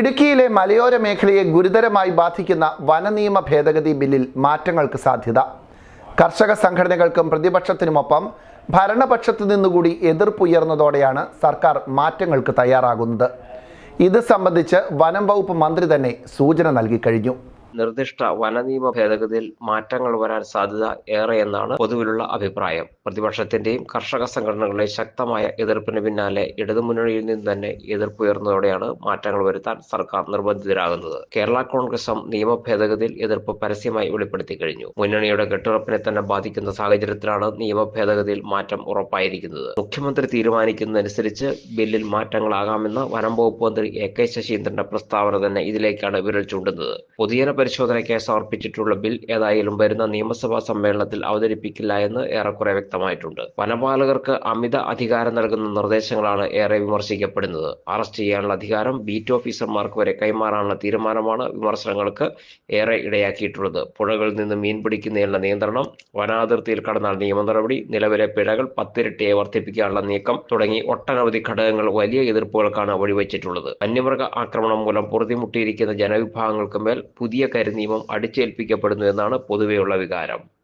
ഇടുക്കിയിലെ മലയോര മേഖലയെ ഗുരുതരമായി ബാധിക്കുന്ന വനനിയമ ഭേദഗതി ബില്ലിൽ മാറ്റങ്ങൾക്ക് സാധ്യത. കർഷക സംഘടനകൾക്കും പ്രതിപക്ഷത്തിനുമൊപ്പം ഭരണപക്ഷത്തു നിന്നുകൂടി എതിർപ്പുയർന്നതോടെയാണ് സർക്കാർ മാറ്റങ്ങൾക്ക് തയ്യാറാകുന്നത്. ഇത് സംബന്ധിച്ച് വനം വകുപ്പ് മന്ത്രി തന്നെ സൂചന നൽകിക്കഴിഞ്ഞു നിർദ്ദിഷ്ട വനനിയമ ഭേദഗതിയിൽ മാറ്റങ്ങൾ വരാൻ സാധ്യത ഏറെയെന്നാണ് പൊതുവിലുള്ള അഭിപ്രായം. പ്രതിപക്ഷത്തിന്റെയും കർഷക സംഘടനകളുടെ ശക്തമായ എതിർപ്പിന് പിന്നാലെ ഇടതുമുന്നണിയിൽ നിന്ന് തന്നെ എതിർപ്പുയർന്നതോടെയാണ് മാറ്റങ്ങൾ വരുത്താൻ സർക്കാർ നിർബന്ധിതരാകുന്നത്. കേരള കോൺഗ്രസും നിയമ ഭേദഗതിയിൽ എതിർപ്പ് പരസ്യമായി വെളിപ്പെടുത്തി കഴിഞ്ഞു. മുന്നണിയുടെ കെട്ടുറപ്പിനെ തന്നെ ബാധിക്കുന്ന സാഹചര്യത്തിലാണ് നിയമ ഭേദഗതിയിൽ മാറ്റം ഉറപ്പായിരിക്കുന്നത്. മുഖ്യമന്ത്രി തീരുമാനിക്കുന്നതനുസരിച്ച് ബില്ലിൽ മാറ്റങ്ങളാകാമെന്ന് വനം വകുപ്പ് മന്ത്രി എ കെ ശശീന്ദ്രന്റെ പ്രസ്താവന തന്നെ ഇതിലേക്കാണ് വിരൽ ചൂണ്ടുന്നത്. പൊതുജന പരിശോധനയ്ക്കായി സമർപ്പിച്ചിട്ടുള്ള ബിൽ ഏതായാലും വരുന്ന നിയമസഭാ സമ്മേളനത്തിൽ അവതരിപ്പിക്കില്ല എന്ന് ഏറെക്കുറെ വ്യക്തമായിട്ടുണ്ട്. വനപാലകർക്ക് അമിത അധികാരം നൽകുന്ന നിർദ്ദേശങ്ങളാണ് ഏറെ വിമർശിക്കപ്പെടുന്നത്. അറസ്റ്റ് ചെയ്യാനുള്ള അധികാരം ബീറ്റ് ഓഫീസർമാർക്ക് വരെ കൈമാറാനുള്ള തീരുമാനമാണ് വിമർശനങ്ങൾക്ക് ഏറെ ഇടയാക്കിയിട്ടുള്ളത്. പുഴകളിൽ നിന്ന് മീൻ പിടിക്കുന്നതിനുള്ള നിയന്ത്രണം വനാതിർത്തിയിൽ കടന്നാൽ നിയമ നടപടി നിലവിലെ പിഴകൾ പത്തിരട്ടിയെ വർദ്ധിപ്പിക്കാനുള്ള നീക്കം തുടങ്ങി ഒട്ടനവധി ഘടകങ്ങൾ വലിയ എതിർപ്പുകൾക്കാണ് വഴിവെച്ചിട്ടുള്ളത്. വന്യമൃഗ ആക്രമണം മൂലം പൊറുതിമുട്ടിയിരിക്കുന്ന ജനവിഭാഗങ്ങൾക്ക് മേൽ പുതിയ കരിനിയമം അടിച്ചേൽപ്പിക്കപ്പെടുന്നു എന്നാണ് പൊതുവെയുള്ള വികാരം.